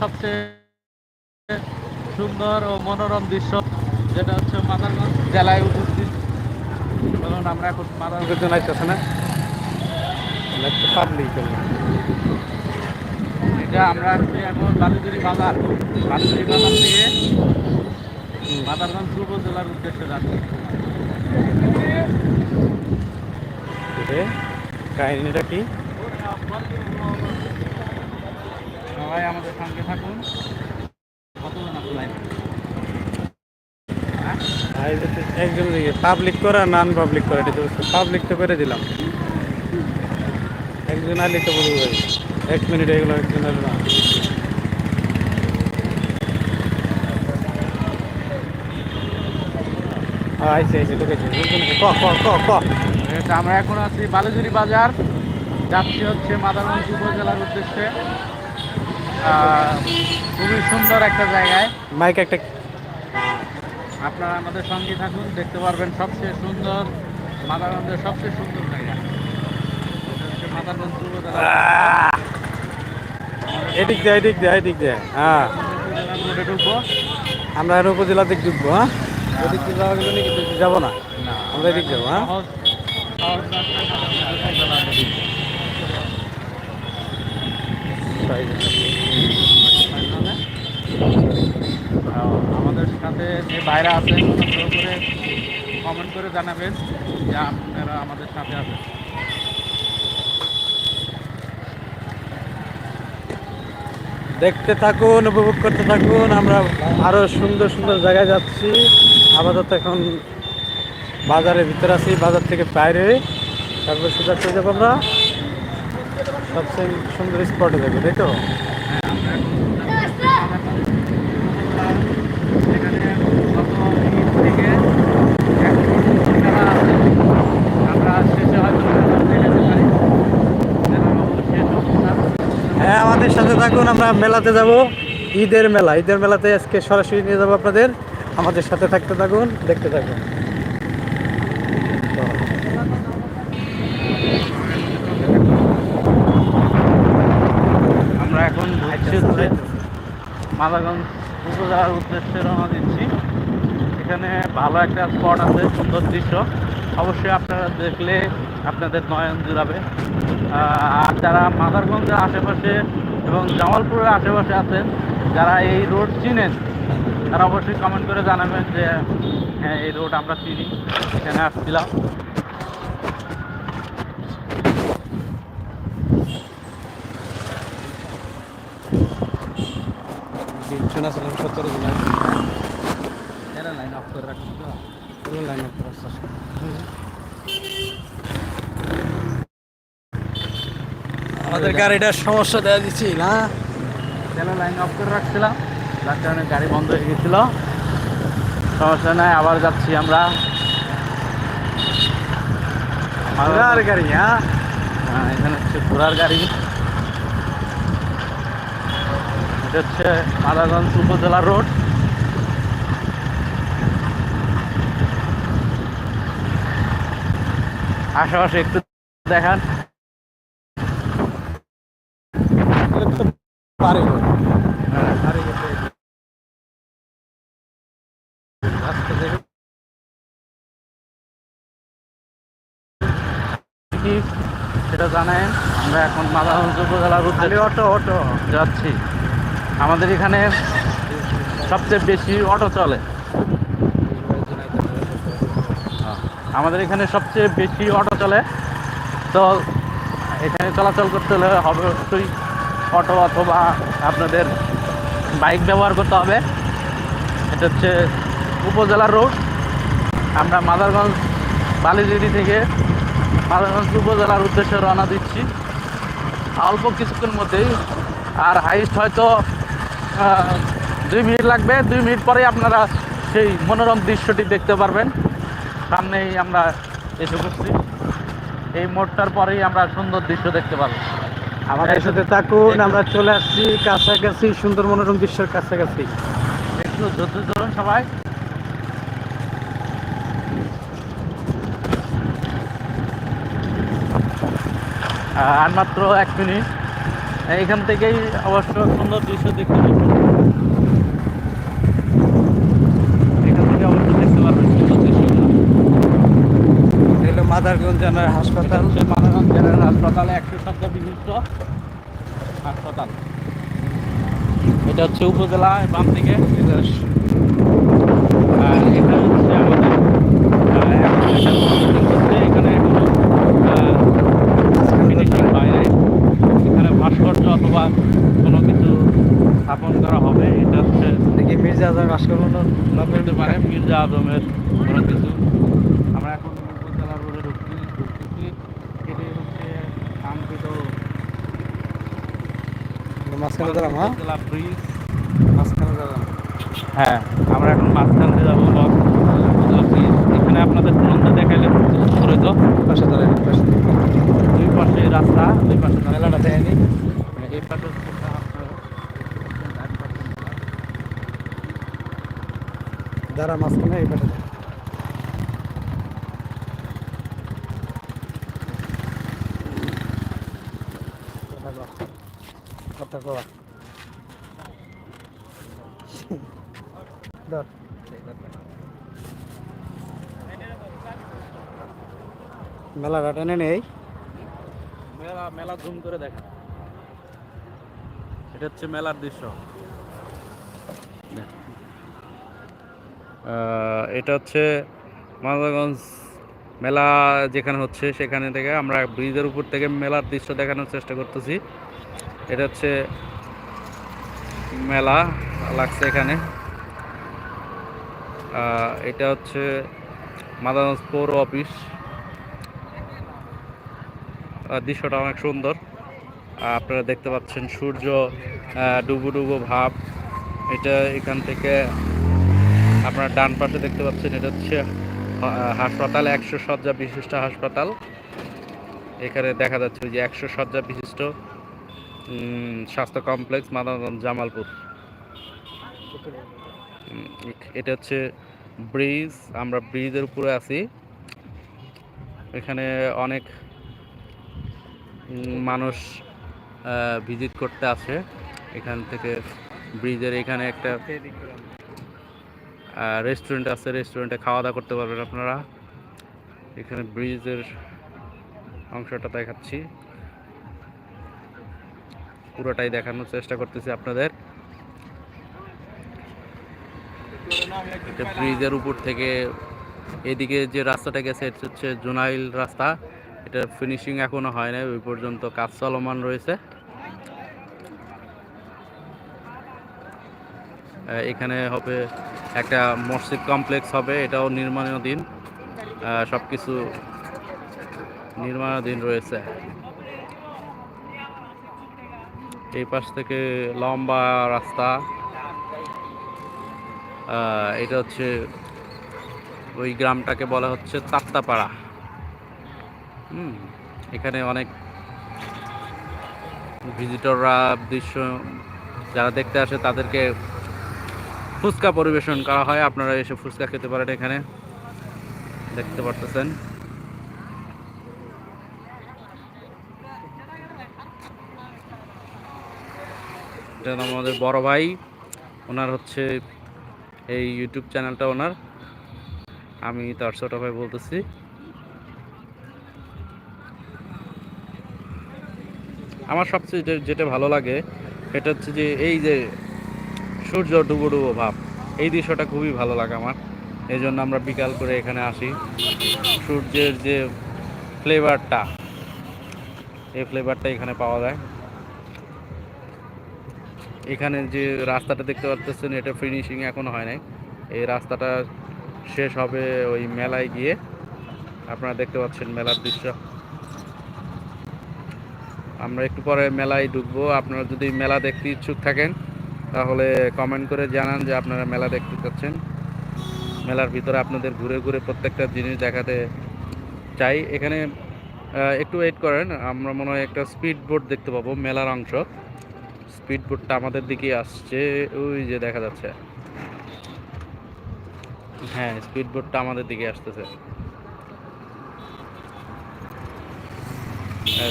সবচেয়ে সুন্দর ও মনোরম দৃশ্য যেটা হচ্ছে মাদারগঞ্জ জেলায় উপস্থিত। ধরুন আমরা এখন মাদারগঞ্জ জানাইতেছে না? পাবলিক এটা আমরা আছি এখন বালুজুরি বাজার বালুজুরি বাজার থেকে মাদারগঞ্জ উপজেলার উদ্দেশ্যে যাচ্ছি। কাহিনীটা কি? সবাই আমাদের সঙ্গে থাকুন। একজন পাবলিক করা নন পাবলিক করা এটা পাবলিক তো করে দিলাম। একজন আলি তো বলব এক মিনিট এগুলো একজন আলো না। আইসে ক ক ক আমরা এখন আছি বালুজুরি বাজার। যাচ্ছি হচ্ছে মাদারগঞ্জ উপজেলার উদ্দেশ্যে। খুবই সুন্দর একটা জায়গায়। মাইক একটা আপনারা আমাদের সঙ্গে থাকুন দেখতে পারবেন সবচেয়ে সুন্দর মাদারগঞ্জের সবচেয়ে সুন্দর জায়গা। মাদারগঞ্জ এদিক দিয়ে এদিক দিয়ে এদিক দিয়ে হ্যাঁ। আমরা এর উপজেলা দিক ঢুকবো হ্যাঁ? ওদিক দিয়ে যাওয়া গেলে নাকি বেশি যাব না। আমরা এদিক যাব, হ্যাঁ? সহজ রাস্তায় মাদারগঞ্জ উপজেলা ঢুকবো। আহ, আমাদের সাথে যে ভাইরা আছেন করে কমেন্ট করে জানাবেন যে আপনারা আমাদের সাথে আছেন। দেখতে থাকুন, উপভোগ করতে থাকুন, আমরা আরও সুন্দর সুন্দর জায়গায় যাচ্ছি। আপাতত এখন বাজারের ভিতরে আছি, বাজার থেকে বাইরে। তারপর সোজা চলে যাব আমরা। সবচেয়ে সুন্দর স্পটে যাব, তাই তো এখানে গত ঈদ থেকে এখন যারা আছে, আমরা শেষে হয়তো যেতে পারি যেন শেষ অবস্থা হ্যাঁ আমাদের সাথে থাকুন আমরা মেলাতে যাব ঈদের মেলা। ঈদের মেলাতে আজকে সরাসরি নিয়ে যাব আপনাদের। আমাদের সাথে থাকতে থাকুন দেখতে থাকুন। আমরা এখন ঘুরছি হচ্ছে মালাগঞ্জ উপজেলার উদ্দেশ্যে রওনা দিচ্ছি। এখানে ভালো একটা স্পট আছে সুন্দর দৃশ্য। অবশ্যই আপনারা দেখলে আপনাদের নয়ন জুড়াবে। আর যারা মাদারগঞ্জের আশেপাশে এবং জামালপুরের আশেপাশে আছেন যারা এই রোড চিনেন তারা অবশ্যই কমেন্ট করে জানাবেন যে হ্যাঁ এই রোড আমরা চিনি এখানে আসছিলাম। সতেরো জুলাই। লাইন অফ করে রাখছি তো। লাইন আপ করা আমাদের গাড়িটার সমস্যা দেওয়া দিচ্ছি না? তেলের লাইন অফ করে রাখছিলাম যার কারণে গাড়ি বন্ধ হয়ে গেছিল। সমস্যা নাই আবার যাচ্ছি আমরা। আর গাড়ি হ্যাঁ? হ্যাঁ, এখানে হচ্ছে ঘোড়ার গাড়ি। এটা হচ্ছে মাদারগঞ্জ উপজেলা রোড। আশেপাশে একটু দেখান। পারে। সেটা জানেন আমরা এখন মাদারগঞ্জ উপজেলার খালি অটো অটো। যাচ্ছি। আমাদের এখানে সবচেয়ে বেশি অটো চলে। আমাদের এখানে সবচেয়ে বেশি অটো চলে। তো এখানে চলাচল করতে হলে হবে অবশ্যই অটো অথবা আপনাদের বাইক ব্যবহার করতে হবে। এটা হচ্ছে উপজেলার রোড। আমরা মাদারগঞ্জ বালিজিরি থেকে মাদারগঞ্জ উপজেলার উদ্দেশ্যে রওনা দিচ্ছি। অল্প কিছুক্ষণ মধ্যেই, আর হাইস্ট হয়তো দুই মিনিট লাগবে। দুই মিনিট পরেই আপনারা সেই মনোরম দৃশ্যটি দেখতে পারবেন। সামনেই আমরা এসে পড়ছি এই মোড়টার পরেই আমরা সুন্দর দৃশ্য দেখতে পারব। আমাদের সাথে থাকুন, আমরা চলে আসছি কাছাকাছি সুন্দর মনোরম দৃশ্যের কাছাকাছি। একটু ধৈর্য ধরুন সবাই। আর মাত্র এক মিনিট। এখান থেকেই অবশ্য সুন্দর দৃশ্য দেখতে পাবেন। এখান থেকে অবশ্য দেখতে পারবেন সুন্দর মাদারগঞ্জ জেনারেল হাসপাতাল। মানাগঞ্জ জেনারেল হাসপাতালে একশো বিশিষ্ট হাসপাতাল। এটা হচ্ছে উপজেলা বাম দিকে। আর এটা হচ্ছে আমাদের এখন ফিনিশিং বাইরে এখানে ভাস্কর্য অথবা কোনো কিছু স্থাপন করা হবে এটা হচ্ছে দেখি মির্জা আজম ভাস্করণ হতে পারে মির্জা আজমের কোনো কিছু আমরা এখন উপজেলা রোডে ঢুকছি ঢুকতেছি এটি হচ্ছে কাঙ্ক্ষিত মাঝখানে হ্যাঁ ব্রিজ মাঝখানে হ্যাঁ আমরা এখন মাঝখান দিয়ে যাব ব্রিজ এখানে আপনাদের ড্রোনটা দেখাইলে ধরে তো পাশে দাঁড়ায় পাশে দুই পাশে রাস্তা দুই পাশে। মেলাটা দেয়নি এই পাশে। যারা মাঝখানে এই পাশে কথা কও। কথা কও। ধর। মেলাটা টেনে নেই? মেলা মেলা জুম করে দেখা। এটা হচ্ছে মেলার দৃশ্য। এটা হচ্ছে মালদাগঞ্জ মেলা যেখানে হচ্ছে, সেখানে থেকে আমরা ব্রিজের উপর থেকে মেলার দৃশ্য দেখানোর চেষ্টা করতেছি। এটা হচ্ছে মেলা লাগছে এখানে। এটা হচ্ছে মাদাগঞ্জ পৌর অফিস দৃশ্যটা অনেক সুন্দর। আপনারা দেখতে পাচ্ছেন সূর্য ডুবু ডুবো ভাব। এটা এখান থেকে আপনারা ডান পাশে দেখতে পাচ্ছেন এটা হচ্ছে হাসপাতাল, একশো শয্যা বিশিষ্ট হাসপাতাল। এখানে দেখা যাচ্ছে যে একশো শয্যা বিশিষ্ট স্বাস্থ্য কমপ্লেক্স মাদারগঞ্জ জামালপুর। এটা হচ্ছে ব্রিজ, আমরা ব্রিজের উপরে আছি। এখানে অনেক মানুষ ভিজিট করতে আসে। এখান থেকে ব্রিজের এখানে একটা রেস্টুরেন্ট আছে রেস্টুরেন্টে খাওয়া দাওয়া করতে পারবেন আপনারা। এখানে ব্রিজের অংশটা দেখাচ্ছি। পুরোটাই দেখানোর চেষ্টা করতেছি আপনাদের। এটা ব্রিজের উপর থেকে এদিকে যে রাস্তাটা গেছে, এটা হচ্ছে জোনাইল রাস্তা। এটা ফিনিশিং এখনও হয় নাই, ওই পর্যন্ত কাজ চলমান রয়েছে। এখানে হবে একটা মসজিদ কমপ্লেক্স হবে, এটাও নির্মাণাধীন। সব কিছু নির্মাণাধীন রয়েছে। এই পাশ থেকে লম্বা রাস্তা। এটা হচ্ছে ওই গ্রামটাকে বলা হচ্ছে তাপ্তাপাড়া হুম, এখানে অনেক ভিজিটররা দৃশ্য যারা দেখতে আসে তাদেরকে ফুচকা পরিবেশন করা হয়। আপনারা এসে ফুচকা খেতে পারেন এখানে। দেখতে পারতেছেন। এটা আমাদের বড় ভাই। ওনার হচ্ছে এই ইউটিউব চ্যানেলটা ওনার। আমি তার ছোট ভাই বলতেছি। আমার সবচেয়ে যেটা ভালো লাগে, সেটা হচ্ছে যে এই যে সূর্য ডুবো ডুবো ভাব, এই দৃশ্যটা খুবই ভালো লাগে আমার। এই জন্য আমরা বিকাল করে এখানে আসি। সূর্যের যে ফ্লেভারটা এই ফ্লেভারটা এখানে পাওয়া যায়। এখানে যে রাস্তাটা দেখতে পাচ্ছেন এটা ফিনিশিং এখনও হয় নাই। এই রাস্তাটা শেষ হবে ওই মেলায় গিয়ে। আপনারা দেখতে পাচ্ছেন মেলার দৃশ্য। আমরা একটু পরে মেলায় ঢুকবো। আপনারা যদি মেলা দেখতে ইচ্ছুক থাকেন, তাহলে কমেন্ট করে জানান যে আপনারা মেলা দেখতে চাচ্ছেন। মেলার ভিতরে আপনাদের ঘুরে ঘুরে প্রত্যেকটা জিনিস দেখাতে চাই। এখানে একটু ওয়েট করেন। আমরা মনে হয় একটা স্পিড বোট দেখতে পাবো, মেলার অংশ। স্পিড বোটটা আমাদের দিকে আসছে। ওই যে দেখা যাচ্ছে। হ্যাঁ স্পিড বোটটা আমাদের দিকে আসতেছে।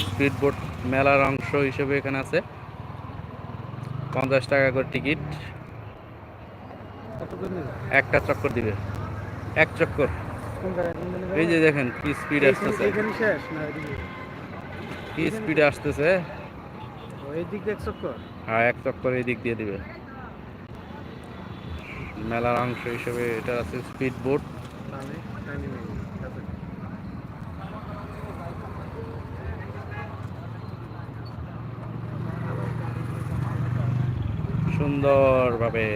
স্পিড বোট মেলার অংশ হিসেবে এখানে আছে। পঞ্চাশ টাকা করে টিকিট। একটা চক্কর দিবে। এক চক্কর। এই যে দেখেন, কি স্পিড আসতেছে। কি স্পিডে আসতেছে। ও এই দিক চক্কর। হ্যাঁ এক চক্কর এই দিক দিয়ে দিবে। মেলার অংশ হিসেবে এটা আছে স্পিড বোট। সুন্দরভাবে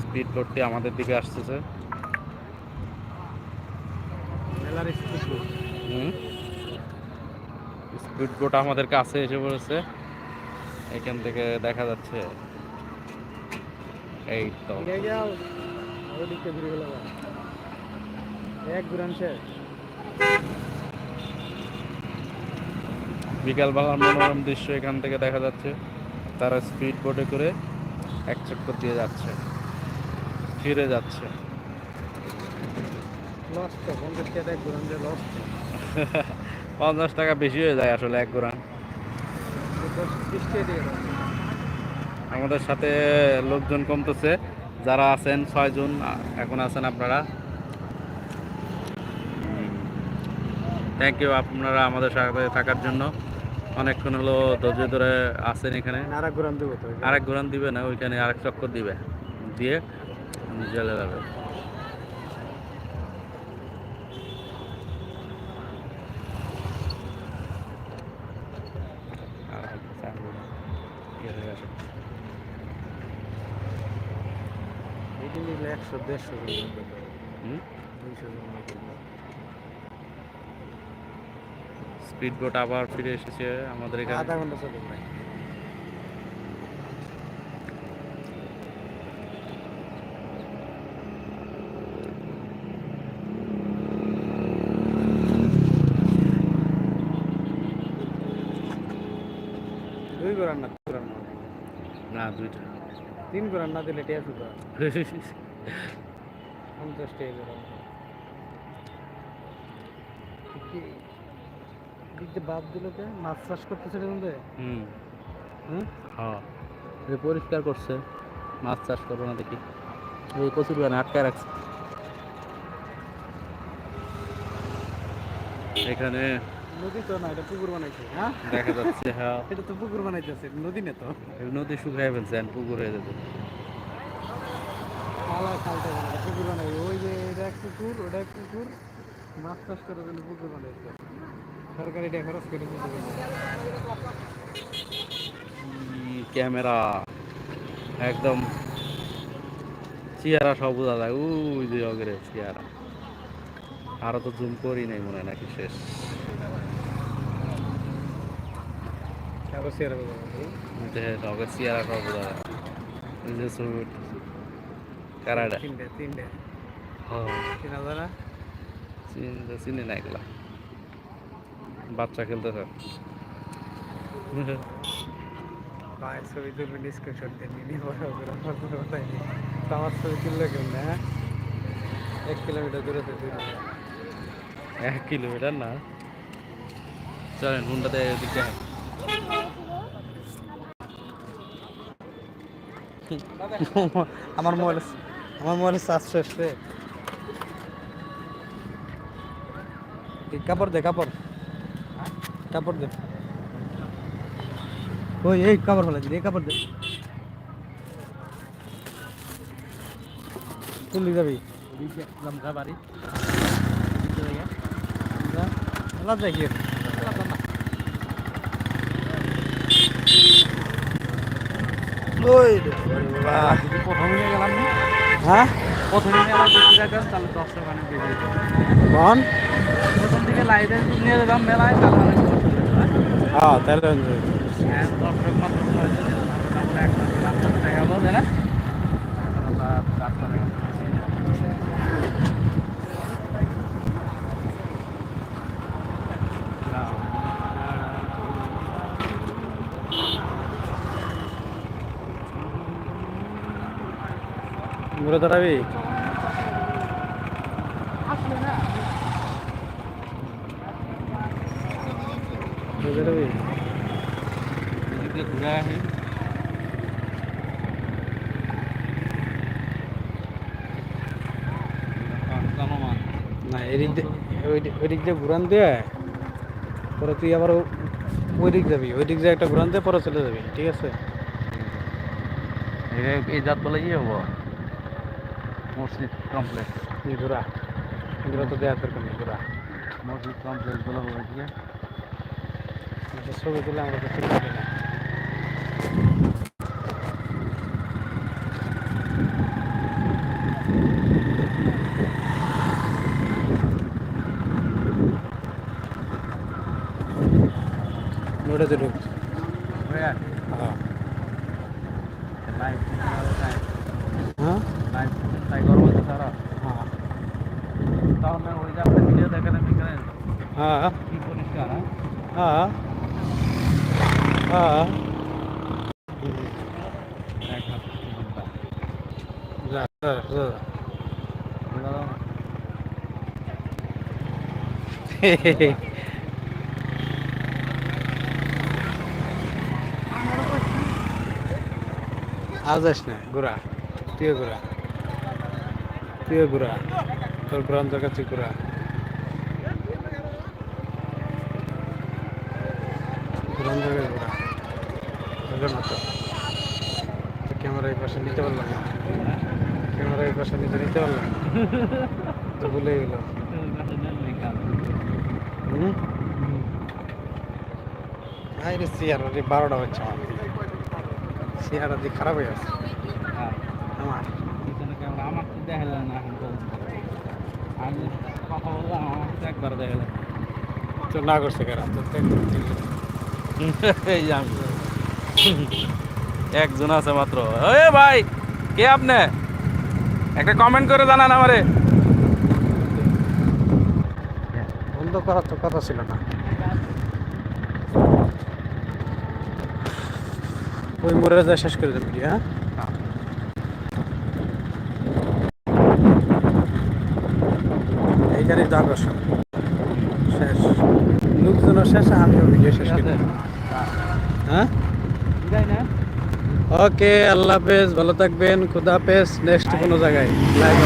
স্পিড বোটটি আমাদের দিকে আসতেছে। স্পিড বোট আমাদের কাছে এসে পড়েছে। এখান থেকে দেখা যাচ্ছে। এই তো। বিকালবেলার মনোরম দৃশ্য এখান থেকে দেখা যাচ্ছে। তারা স্পিড বোটে করে এক চক্কর দিয়ে যাচ্ছে। ফিরে যাচ্ছে। পঞ্চাশ টাকা বেশি হয়ে যায় আসলে এক গোড়া দশ ত্রিশ টাকা দিয়ে দাও। আমাদের সাথে লোকজন কমতেছে। যারা আছেন ছয়জন এখন আছেন আপনারা। থ্যাংক ইউ আপনারা আমাদের সাথে থাকার জন্য। অনেকক্ষণ হলো ধৈর্য ধরে আছেন এখানে। আরেক ঘুরান দেবো আরেক ঘোরান দিবে না ওইখানে আরেক চক্কর দিবে। দিয়ে জেলে যাবে আর হালকা চা হবে। ইয়ে হয়ে গেছে। এইটি নিলে একশো দেড়শো? স্পিড বোট আবার ফিরে এসেছে আমাদের এখানে। আধা ঘণ্টা চলে প্রায়। দুই ঘোরান না দুইটা। তিন ঘোরান না দিলে টিয়া শুধু পঞ্চাশ টাকা মাছ চাষ করতেছে মধ্যে হুম। হ্যাঁ। পরিষ্কার করছে। মাছ চাষ করব না দেখি। এই কচুর আটকায় রাখছে। এখানে নদী তো না এটা পুকুর বানাইছে হ্যাঁ? দেখা যাচ্ছে হ্যাঁ। এটা তো পুকুর বানাইতেছে নদী না তো। নদী শুকিয়ে ফেলছে পুকুর হয়ে যেত পুকুর বানাই ওই যে এটা এক পুকুর ওটা এক পুকুর মাছ চাষ করার জন্য পুকুর বানাইছে সরকারি এটা খরচ করে ক্যামেরা একদম চেহারা সব বোঝা যায়। ওই যে অগরে চেহারা। আরও তো জুম করি নাই মনে হয় নাকি শেষ। অগের সব বোঝা যায় ওই যে ছবি উঠতেছে। কারাডা তিনটে তিনটে হ্যাঁ তিন হাজার চিনি চিনি না এগুলা বাচ্চা খেলতেছে পায়ের ছবি তুলবেন স্ক্রিনশট দিয়ে নিয়ে বড় করে আমার কোনো কথাই নেই তো আমার ছবি তুললে কেন না? এক কিলোমিটার দূরে তো তুই এক কিলোমিটার না চলেন হুন্ডাতে দিকে আমার মোবাইল আমার মোবাইলে চার্জ শেষ রে। কাপড় দে, কাপড়। কাপড় দে। ওই, এই কাপড় ফেলা দিদি এই কাপড় দে। তুলি যাবি লঙ্কা বাড়ি যায় কি? ওই প্রথমে গেলাম না? হ্যাঁ প্রথমে বেশি তাহলে দশ টাকা অনেক বেশি প্রথম থেকে লাইটে নিয়ে যেতাম মেলায় তাহলে অনেক হ্যাঁ? তাহলে। হ্যাঁ, দশ টাকা মাত্র তারপরে টাকা না দাঁড়াবি দিয়ে ঘুরান তুই আবার ওই দিক যাবি। ওই দিক দিয়ে একটা ঘুরান দিয়ে পরে চলে যাবি, ঠিক আছে? এই জাত বলে কি হব? মসজিদ কমপ্লেক্স এই ঘুরা ঘুরা তো দেওয়ার দরকার নেই ঘুরা মসজিদ কমপ্লেক্স বলে হবে ঠিক আছে ছবি তুলে আমরা তো তুলে দিলাম নোড়াতে ঢুক হ্যাঁ হ্যাঁ লাইভ হ্যাঁ লাইভ তাই গরম হচ্ছে সারা হ্যাঁ তাহলে ওই যে আপনি ভিডিও দেখেন দেখেন হ্যাঁ হ্যাঁ হ্যাঁ এক হাত ঘণ্টা যা যা যা আজ আস না, ঘোরা। তুইও ঘোরা। তুইও ঘোরা। তোর ঘোরানোর কাছে ঘোরা। জায়গায় ঘোরা। বুঝলাম না তো? ক্যামেরা এই পাশে নিতে পারলাম না। ক্যামেরা এই পাশে নিতে নিতে পারলাম। তো ভুলে গেল হুম? আই রে চেয়ার রে বারোটা হচ্ছে আমার। চেয়ার দিয়ে খারাপ হয়ে আছে আমার। আমার তো না আমি কথা বললাম আমার একবার দেখালেন তো না করছে কেন? তো এই যে আমি। একজন আছে মাত্র। এ ভাই কে আপনি? একটা কমেন্ট করে জানান আমারে। বন্ধ করার তো কথা ছিল না। ওই মোড়ে যা শেষ করে দেবে হ্যাঁ এইখানে তো আকর্ষণ শেষ লোকজনের শেষে আমিও ভিডিও শেষ করে দেব। হ্যাঁ ওকে আল্লাহ হাফেজ ভালো থাকবেন খুদা হাফেজ নেক্সট কোনো জায়গায়।